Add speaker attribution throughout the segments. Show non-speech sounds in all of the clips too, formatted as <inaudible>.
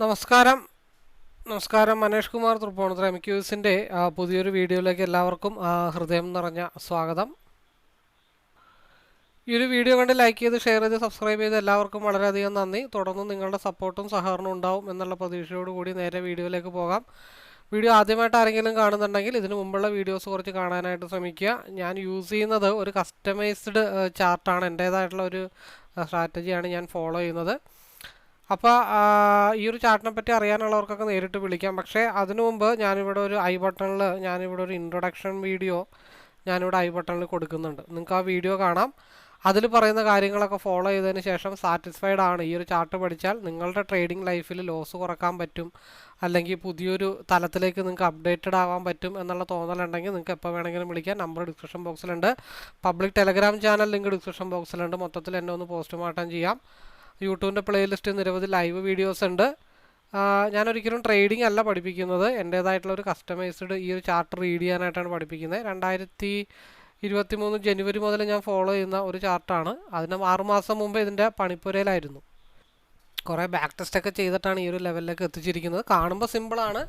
Speaker 1: നമസ്കാരം. നമസ്കാരം. മനേഷ് കുമാർ തൃപ്പൂണിത്തുറ എം ക്യൂസിന്റെ പുതിയൊരു വീഡിയോയിലേക്ക് എല്ലാവർക്കും ഹൃദയം നിറഞ്ഞ സ്വാഗതം. ഈ ഒരു വീഡിയോ കണ്ട് ലൈക്ക് ചെയ്ത് ഷെയർ ചെയ്ത് സബ്സ്ക്രൈബ് ചെയ്ത് എല്ലാവർക്കും വളരെയധികം നന്ദി. തുടർന്ന് നിങ്ങളുടെ സപ്പോർട്ടും സഹകരണവും ഉണ്ടാവും എന്നുള്ള പ്രതീക്ഷയോടുകൂടി നേരെ വീഡിയോയിലേക്ക് പോകാം. വീഡിയോ ആദ്യമായിട്ട് ആരെങ്കിലും കാണുന്നുണ്ടെങ്കിൽ ഇതിനു മുമ്പുള്ള വീഡിയോസ് കുറച്ച് കാണാനായിട്ട് ശ്രമിക്കുക. ഞാൻ യൂസ് ചെയ്യുന്നത് ഒരു കസ്റ്റമൈസ്ഡ് ചാർട്ടാണ്. എന്റേതായിട്ടുള്ള ഒരു സ്ട്രാറ്റജിയാണ് ഞാൻ ഫോളോ ചെയ്യുന്നത്. അപ്പോൾ ഈ ഒരു ചാർട്ടിനെ പറ്റി അറിയാനുള്ളവർക്കൊക്കെ നേരിട്ട് വിളിക്കാം. പക്ഷേ അതിനു മുമ്പ് ഞാനിവിടെ ഒരു ഐ ബട്ടണിൽ ഞാനിവിടെ ഒരു ഇൻട്രൊഡക്ഷൻ വീഡിയോ ഞാനിവിടെ ഐ ബട്ടണിൽ കൊടുക്കുന്നുണ്ട്. നിങ്ങൾക്ക് ആ വീഡിയോ കാണാം. അതിൽ പറയുന്ന കാര്യങ്ങളൊക്കെ ഫോളോ ചെയ്തതിന് ശേഷം സാറ്റിസ്ഫൈഡ് ആണ് ഈ ഒരു ചാർട്ട് പഠിച്ചാൽ നിങ്ങളുടെ ട്രേഡിംഗ് ലൈഫിൽ ലോസ് കുറയ്ക്കാൻ പറ്റും. അല്ലെങ്കിൽ പുതിയൊരു തലത്തിലേക്ക് നിങ്ങൾക്ക് അപ്ഡേറ്റഡ് ആവാൻ പറ്റും എന്നുള്ള തോന്നലുണ്ടെങ്കിൽ നിങ്ങൾക്ക് എപ്പോൾ വേണമെങ്കിലും വിളിക്കാം. Number description ബോക്സിലുണ്ട് public Telegram channel link description ബോക്സിലുണ്ട് മൊത്തത്തിൽ എന്നെ ഒന്ന് പോസ്റ്റ്മോർട്ടം ചെയ്യാം. യൂട്യൂബിന്റെ പ്ലേലിസ്റ്റ് നിരവധി ലൈവ് വീഡിയോസ് ഉണ്ട്. ഞാനൊരിക്കലും ട്രേഡിംഗ് അല്ല പഠിപ്പിക്കുന്നത്. എന്റേതായിട്ടുള്ള ഒരു കസ്റ്റമൈസ്ഡ് ഈ ഒരു ചാർട്ട് റീഡ് ചെയ്യാനായിട്ടാണ് പഠിപ്പിക്കുന്നത്. രണ്ടായിരത്തി ഇരുപത്തി മൂന്ന് ജനുവരി മുതൽ ഞാൻ ഫോളോ ചെയ്യുന്ന ഒരു ചാർട്ടാണ്. അതിന് ആറുമാസം മുമ്പ് ഇതിന്റെ പണിപ്പുരയിലായിരുന്നു. കുറേ ബാക്ക് ടെസ്റ്റൊക്കെ ചെയ്തിട്ടാണ് ഈ ഒരു ലെവലിലേക്ക് എത്തിച്ചിരിക്കുന്നത്. കാണുമ്പോൾ സിമ്പിളാണ്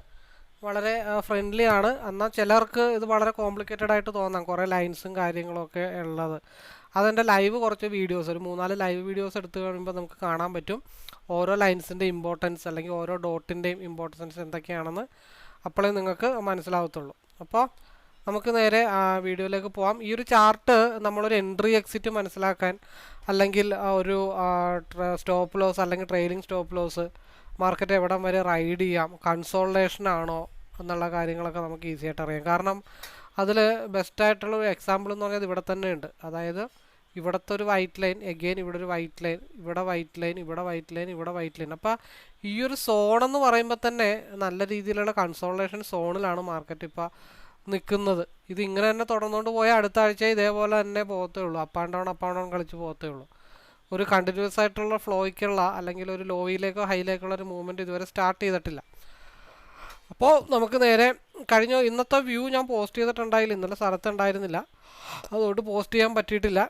Speaker 1: വളരെ ഫ്രണ്ട്ലി ആണ്. എന്നാൽ ചിലർക്ക് ഇത് വളരെ കോംപ്ലിക്കേറ്റഡ് ആയിട്ട് തോന്നാം. കുറേ ലൈൻസും കാര്യങ്ങളൊക്കെ ഉള്ളത്. അതെന്റെ ലൈവ് കുറച്ച് വീഡിയോസ് ഒരു മൂന്നാൽ ലൈവ് വീഡിയോസ് എടുത്തു കഴിയുമ്പോൾ നമുക്ക് കാണാൻ പറ്റും. ഓരോ ലൈൻസിന്റെ ഇമ്പോർട്ടൻസ് അല്ലെങ്കിൽ ഓരോ ഡോട്ടിന്റെയും ഇമ്പോർട്ടൻസ് എന്തൊക്കെയാണെന്ന് അപ്പോഴേ നിങ്ങൾക്ക് മനസ്സിലാവത്തുള്ളൂ. അപ്പോൾ നമുക്ക് നേരെ വീഡിയോയിലേക്ക് പോവാം. ഈ ഒരു ചാർട്ട് നമ്മളൊരു എൻട്രി എക്സിറ്റ് മനസ്സിലാക്കാൻ അല്ലെങ്കിൽ ഒരു സ്റ്റോപ്പ് ലോസ് അല്ലെങ്കിൽ ട്രെയിലിംഗ് സ്റ്റോപ്പ് ലോസ് മാർക്കറ്റ് എവിടം വരെ റൈഡ് ചെയ്യാം. കൺസോൾട്ടേഷൻ ആണോ? എന്നുള്ള കാര്യങ്ങളൊക്കെ നമുക്ക് ഈസി ആയിട്ട് അറിയാം. കാരണം അതിൽ ബെസ്റ്റായിട്ടുള്ള ഒരു എക്സാമ്പിൾ എന്ന് പറഞ്ഞാൽ ഇവിടെ തന്നെ ഉണ്ട് അതായത് ഇവിടുത്തെ ഒരു വൈറ്റ് ലൈൻ എഗെയിൻ ഇവിടെ ഒരു വൈറ്റ് ലൈൻ ഇവിടെ വൈറ്റ് ലൈൻ ഇവിടെ വൈറ്റ് ലൈൻ ഇവിടെ വൈറ്റ് ലൈൻ അപ്പോൾ ഈ ഒരു സോൺ എന്ന് പറയുമ്പോൾ തന്നെ നല്ല രീതിയിലുള്ള കൺസോൾട്ടേഷൻ സോണിലാണ് മാർക്കറ്റ് ഇപ്പോൾ നിൽക്കുന്നത് ഇത് ഇങ്ങനെ തന്നെ തുടർന്നുകൊണ്ട് പോയാൽ അടുത്ത ആഴ്ച ഇതേപോലെ തന്നെ പോകത്തേ ഉള്ളൂ. Up and down up and down കളിച്ച് പോകത്തേ ഉള്ളൂ. ഒരു കണ്ടിന്യൂസ് ആയിട്ടുള്ള ഫ്ലോയ്ക്കുള്ള അല്ലെങ്കിൽ ഒരു ലോയിലേക്കോ ഹൈയിലേക്കുള്ള ഒരു മൂവ്മെന്റ് ഇതുവരെ സ്റ്റാർട്ട് ചെയ്തിട്ടില്ല. അപ്പോൾ നമുക്ക് നേരെ കഴിഞ്ഞ ഇന്നത്തെ വ്യൂ ഞാൻ പോസ്റ്റ് ചെയ്തിട്ടുണ്ടായില്ല. ഇന്നലെ സ്ഥലത്ത് ഉണ്ടായിരുന്നില്ല അതുകൊണ്ട് പോസ്റ്റ് ചെയ്യാൻ പറ്റിയിട്ടില്ല.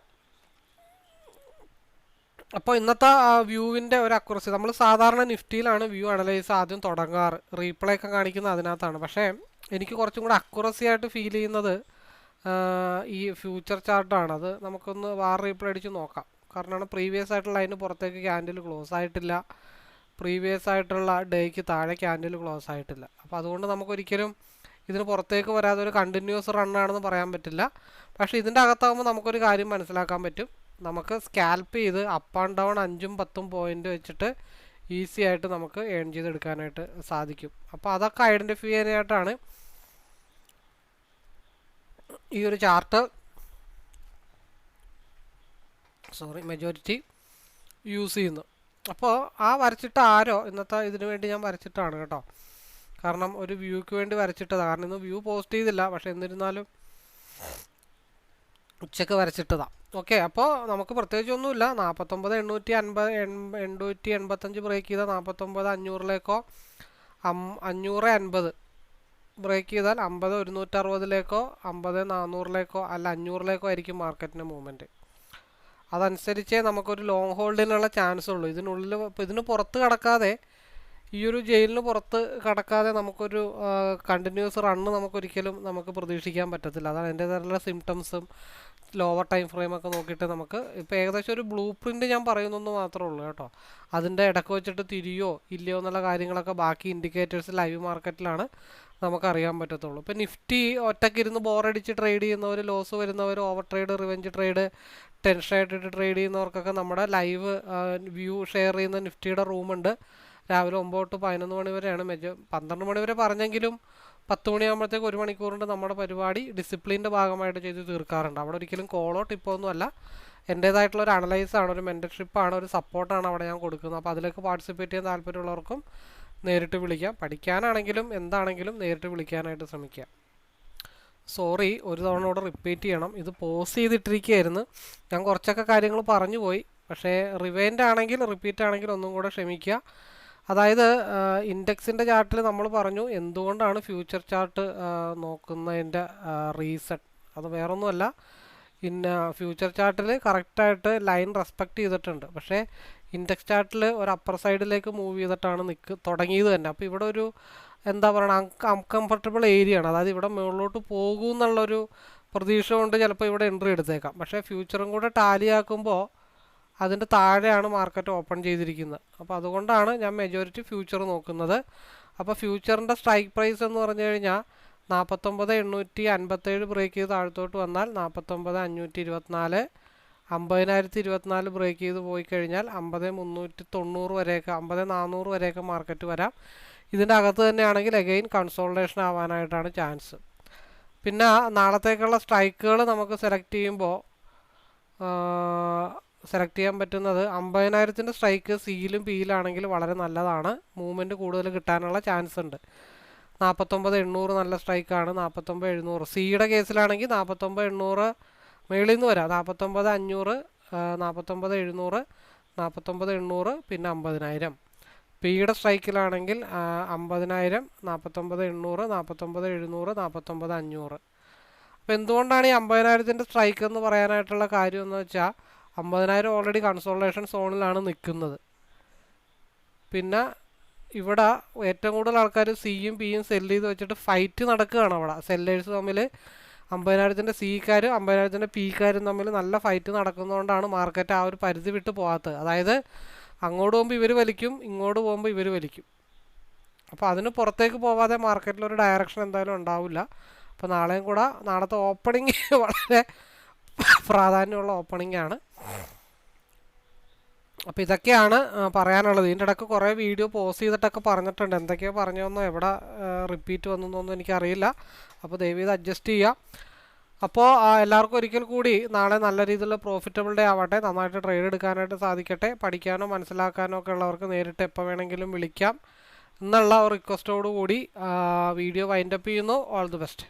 Speaker 1: അപ്പോൾ ഇന്നത്തെ വ്യൂവിന്റെ ഒരു അക്യുറസി നമ്മൾ സാധാരണ നിഫ്റ്റിയിലാണ് വ്യൂ അനലൈസ് ആദ്യം തുടങ്ങാറ്. റീപ്ലേ ഒക്കെ കാണിക്കുന്നത് അതിനകത്താണ്. പക്ഷേ എനിക്ക് കുറച്ചും കൂടെ അക്യുറസി ആയിട്ട് ഫീൽ ചെയ്യുന്നത് ഈ ഫ്യൂച്ചർ ചാർട്ടാണ് അത് നമുക്കൊന്ന് വാർ റീപ്ലേ അടിച്ച് നോക്കാം. കാരണമാണ് പ്രീവിയസ് ആയിട്ടുള്ള അതിന് പുറത്തേക്ക് ക്യാൻഡിൽ ക്ലോസ് ആയിട്ടില്ല. പ്രീവിയസ് ആയിട്ടുള്ള ഡേക്ക് താഴെ ക്യാൻഡിൽ ക്ലോസ് ആയിട്ടില്ല. അപ്പോൾ അതുകൊണ്ട് നമുക്കൊരിക്കലും ഇതിന് പുറത്തേക്ക് വരാതെ ഒരു കണ്ടിന്യൂസ് റണ്ണാണെന്ന് പറയാൻ പറ്റില്ല. പക്ഷേ ഇതിന്റെ അകത്താകുമ്പോൾ നമുക്കൊരു കാര്യം മനസ്സിലാക്കാൻ പറ്റും. നമുക്ക് സ്കാൽപ്പ് ചെയ്ത് അപ്പ് ആൻഡ് ഡൗൺ അഞ്ചും പത്തും പോയിന്റ് വെച്ചിട്ട് ഈസി ആയിട്ട് നമുക്ക് ഏൺ ചെയ്തെടുക്കാനായിട്ട് സാധിക്കും. അപ്പോൾ അതൊക്കെ ഐഡന്റിഫൈ ചെയ്യാനായിട്ടാണ് ഈ ഒരു ചാർട്ട് സോറി മെജോറിറ്റി യൂസ് ചെയ്യുന്നു അപ്പോൾ ആ വരച്ചിട്ട ആരോ ഇന്നത്തെ ഇതിനു വേണ്ടി ഞാൻ വരച്ചിട്ടാണ് കേട്ടോ. കാരണം ഒരു വ്യൂക്ക് വേണ്ടി വരച്ചിട്ടതാണ് കാരണം ഇന്ന് വ്യൂ പോസ്റ്റ് ചെയ്തില്ല. പക്ഷെ എന്നിരുന്നാലും ഉച്ചയ്ക്ക് വരച്ചിട്ടതാണ് ഓക്കെ അപ്പോൾ നമുക്ക് പ്രത്യേകിച്ച് ഒന്നുമില്ല നാൽപ്പത്തൊമ്പത് എണ്ണൂറ്റി അൻപത് എണ്ണൂറ്റി എൺപത്തഞ്ച് ബ്രേക്ക് ചെയ്താൽ നാൽപ്പത്തൊമ്പത് അഞ്ഞൂറിലേക്കോ അം അഞ്ഞൂറ് അൻപത് ബ്രേക്ക് ചെയ്താൽ അമ്പത് ഒരുന്നൂറ്ററുപതിലേക്കോ അമ്പത് നാനൂറിലേക്കോ അല്ല അഞ്ഞൂറിലേക്കോ ആയിരിക്കും മാർക്കറ്റിന്റെ മൂവ്മെന്റ് അതനുസരിച്ചേ നമുക്കൊരു ലോങ് ഹോൾഡിനുള്ള ചാൻസ് ഉള്ളൂ. ഇതിനുള്ളിൽ ഇതിന് പുറത്ത് കടക്കാതെ ഈ ഒരു ജയിലിന് പുറത്ത് കടക്കാതെ നമുക്കൊരു കണ്ടിന്യൂസ് റണ്ണ് നമുക്കൊരിക്കലും നമുക്ക് പ്രതീക്ഷിക്കാൻ പറ്റത്തില്ല. അതാണ് അതിന്റേതായിട്ടുള്ള സിംറ്റംസും ലോവർ ടൈം ഫ്രെയിമൊക്കെ നോക്കിയിട്ട് നമുക്ക് ഇപ്പോൾ ഏകദേശം ഒരു ബ്ലൂ പ്രിന്റ് ഞാൻ പറയുന്നെന്ന് മാത്രമേ ഉള്ളൂ കേട്ടോ. അതിന്റെ ഇടയ്ക്ക് വെച്ചിട്ട് തിരിയോ ഇല്ലയോ എന്നുള്ള കാര്യങ്ങളൊക്കെ ബാക്കി ഇൻഡിക്കേറ്റേഴ്സ് ലൈവ് മാർക്കറ്റിലാണ് നമുക്കറിയാൻ പറ്റത്തുള്ളൂ. ഇപ്പോൾ നിഫ്റ്റി ഒറ്റയ്ക്കിരുന്ന് ബോറടിച്ച് ട്രേഡ് ചെയ്യുന്നവർ ലോസ് വരുന്നവർ over trade revenge trade tension ആയിട്ടിട്ട് trade ചെയ്യുന്നവർക്കൊക്കെ നമ്മുടെ ലൈവ് വ്യൂ ഷെയർ ചെയ്യുന്ന നിഫ്റ്റിയുടെ റൂമുണ്ട് രാവിലെ ഒമ്പത് തൊട്ട് പതിനൊന്ന് മണി വരെയാണ്. മെജ പന്ത്രണ്ട് മണി വരെ പറഞ്ഞെങ്കിലും പത്ത് മണിയാകുമ്പോഴത്തേക്ക് ഒരു മണിക്കൂറിന്റെ നമ്മുടെ പരിപാടി ഡിസിപ്ലിന്റെ ഭാഗമായിട്ട് ചെയ്ത് തീർക്കാറുണ്ട്. അവിടെ ഒരിക്കലും കോളോ ടിപ്പോ ഒന്നും അല്ല. എന്റേതായിട്ടുള്ള ഒരു അനലൈസ് ആണ് ഒരു മെന്റർഷിപ്പാണ് ഒരു സപ്പോർട്ടാണ് അവിടെ ഞാൻ കൊടുക്കുന്നത്. അപ്പോൾ അതിലേക്ക് പാർട്ടിസിപ്പേറ്റ് ചെയ്യാൻ താല്പര്യമുള്ളവർക്കും നേരിട്ട് വിളിക്കാം. പഠിക്കാനാണെങ്കിലും എന്താണെങ്കിലും നേരിട്ട് വിളിക്കാനായിട്ട് ശ്രമിക്കുക സോറി ഒരു തവണ കൂടെ റിപ്പീറ്റ് ചെയ്യണം. ഇത് പോസ് ചെയ്തിട്ടിരിക്കുകയായിരുന്നു. ഞാൻ കുറച്ചൊക്കെ കാര്യങ്ങൾ പറഞ്ഞു പോയി. പക്ഷേ റിവൈൻഡ് ആണെങ്കിൽ റിപ്പീറ്റ് ആണെങ്കിൽ ഒന്നും കൂടെ ക്ഷമിക്കുക. അതായത് ഇൻഡെക്സിന്റെ ചാർട്ടിൽ നമ്മൾ പറഞ്ഞു എന്തുകൊണ്ടാണ് ഫ്യൂച്ചർ ചാർട്ട് നോക്കുന്നതിന്റെ റീസൺ അത് വേറൊന്നുമല്ല. പിന്നെ ഫ്യൂച്ചർ ചാർട്ടിൽ കറക്റ്റായിട്ട് ലൈൻ റെസ്പെക്റ്റ് ചെയ്തിട്ടുണ്ട്. പക്ഷേ ഇൻഡെക്സ് ചാർട്ടിൽ ഒരു അപ്പർ സൈഡിലേക്ക് മൂവ് ചെയ്തിട്ടാണ് നിൽക്ക് തുടങ്ങിയത് തന്നെ. അപ്പോൾ ഇവിടെ ഒരു എന്താ പറയുക അൺകംഫർട്ടബിൾ ഏരിയ ആണ്. അതായത് ഇവിടെ മുകളിലോട്ട് പോകും എന്നുള്ളൊരു പ്രതീക്ഷ കൊണ്ട് ചിലപ്പോൾ ഇവിടെ എൻട്രി എടുത്തേക്കാം. പക്ഷേ ഫ്യൂച്ചറും കൂടെ ടാലി ആക്കുമ്പോൾ അതിന്റെ താഴെയാണ് മാർക്കറ്റ് ഓപ്പൺ ചെയ്തിരിക്കുന്നത്. അപ്പോൾ അതുകൊണ്ടാണ് ഞാൻ മെജോറിറ്റി ഫ്യൂച്ചർ നോക്കുന്നത്. അപ്പോൾ ഫ്യൂച്ചറിന്റെ സ്ട്രൈക്ക് പ്രൈസ് എന്ന് പറഞ്ഞു കഴിഞ്ഞാൽ നാൽപ്പത്തൊമ്പത് എണ്ണൂറ്റി അൻപത്തേഴ് ബ്രേക്ക് ചെയ്ത് താഴത്തോട്ട് വന്നാൽ നാൽപ്പത്തൊമ്പത് അഞ്ഞൂറ്റി ഇരുപത്തിനാല് അമ്പതിനായിരത്തി ഇരുപത്തിനാല് ബ്രേക്ക് ചെയ്ത് പോയി കഴിഞ്ഞാൽ അമ്പത് മുന്നൂറ്റി തൊണ്ണൂറ് വരെയൊക്കെ അമ്പത് നാനൂറ് വരെയൊക്കെ മാർക്കറ്റ് വരാം. ഇതിന്റെ അകത്ത് തന്നെയാണെങ്കിൽ അഗെയിൻ കൺസോൾട്ടേഷൻ ആവാനായിട്ടാണ് ചാൻസ് പിന്നെ നാളത്തേക്കുള്ള സ്ട്രൈക്കുകൾ നമുക്ക് സെലക്ട് ചെയ്യുമ്പോൾ സെലക്ട് ചെയ്യാൻ പറ്റുന്നത് അമ്പതിനായിരത്തിന്റെ സ്ട്രൈക്ക് സിയിലും പിയിലാണെങ്കിൽ വളരെ നല്ലതാണ്. മൂവ്മെന്റ് കൂടുതൽ കിട്ടാനുള്ള ചാൻസ് ഉണ്ട്. നാൽപ്പത്തൊമ്പത് എണ്ണൂറ് നല്ല സ്ട്രൈക്കാണ് നാൽപ്പത്തൊമ്പത് എഴുന്നൂറ്. സിയുടെ കേസിലാണെങ്കിൽ നാൽപ്പത്തൊമ്പത് എണ്ണൂറ് മേളിൽ നിന്ന് വരാം. നാൽപ്പത്തൊമ്പത് അഞ്ഞൂറ് നാൽപ്പത്തൊമ്പത് എഴുന്നൂറ് നാൽപ്പത്തൊമ്പത് എണ്ണൂറ് പിന്നെ അമ്പതിനായിരം. പിയുടെ സ്ട്രൈക്കിലാണെങ്കിൽ അമ്പതിനായിരം നാൽപ്പത്തൊമ്പത് എണ്ണൂറ് നാൽപ്പത്തൊമ്പത് എഴുന്നൂറ് നാൽപ്പത്തൊമ്പത് അഞ്ഞൂറ്. അപ്പോൾ എന്തുകൊണ്ടാണ് ഈ അമ്പതിനായിരത്തിന്റെ സ്ട്രൈക്ക് എന്ന് പറയാനായിട്ടുള്ള കാര്യം എന്ന് വെച്ചാൽ അമ്പതിനായിരം ഓൾറെഡി കൺസോൾട്ടേഷൻ സോണിലാണ് നിൽക്കുന്നത് പിന്നെ ഇവിടെ ഏറ്റവും കൂടുതൽ ആൾക്കാർ സിയും പിയും സെല്ല് ചെയ്ത് വെച്ചിട്ട് ഫൈറ്റ് നടക്കുകയാണ് അവിടെ. സെല്ലേഴ്സ് തമ്മിൽ അമ്പതിനായിരത്തിന്റെ സിക്കാരും അമ്പതിനായിരത്തിന്റെ പിക്കാരും തമ്മിൽ നല്ല ഫൈറ്റ് നടക്കുന്നതുകൊണ്ടാണ് മാർക്കറ്റ് ആ ഒരു പരിധി വിട്ട് പോകാത്തത്. അതായത് അങ്ങോട്ട് പോകുമ്പോൾ ഇവർ വലിക്കും ഇങ്ങോട്ട് പോകുമ്പോൾ ഇവർ വലിക്കും. അപ്പോൾ അതിന് പുറത്തേക്ക് പോവാതെ മാർക്കറ്റിൽ ഒരു ഡയറക്ഷൻ എന്തായാലും ഉണ്ടാവില്ല. അപ്പോൾ നാളെയും കൂടെ നാളത്തെ ഓപ്പണിംഗ് <laughs> വളരെ പ്രാധാന്യമുള്ള ഓപ്പണിംഗ് ആണ്. അപ്പോൾ ഇതൊക്കെയാണ് പറയാനുള്ളത്. ഇതിന്റെ ഇടയ്ക്ക് കുറേ വീഡിയോ പോസ്റ്റ് ചെയ്തിട്ടൊക്കെ പറഞ്ഞിട്ടുണ്ട്. എന്തൊക്കെയോ പറഞ്ഞതെന്നോ എവിടെ റിപ്പീറ്റ് വന്നോന്നോ എനിക്കറിയില്ല. അപ്പോൾ ദയവ് ചെയ്ത് അഡ്ജസ്റ്റ് ചെയ്യാം. അപ്പോൾ എല്ലാവർക്കും ഒരിക്കൽ കൂടി നാളെ നല്ല രീതിയിലുള്ള പ്രോഫിറ്റബിൾ ഡേ ആവട്ടെ. നന്നായിട്ട് ട്രേഡ് എടുക്കാനായിട്ട് സാധിക്കട്ടെ. പഠിക്കാനോ മനസ്സിലാക്കാനോ ഒക്കെ ഉള്ളവർക്ക് നേരിട്ട് എപ്പോൾ വേണമെങ്കിലും വിളിക്കാം. എന്നുള്ള റിക്വസ്റ്റോടു കൂടി വീഡിയോ വൈൻഡപ്പ് ചെയ്യുന്നു. All the best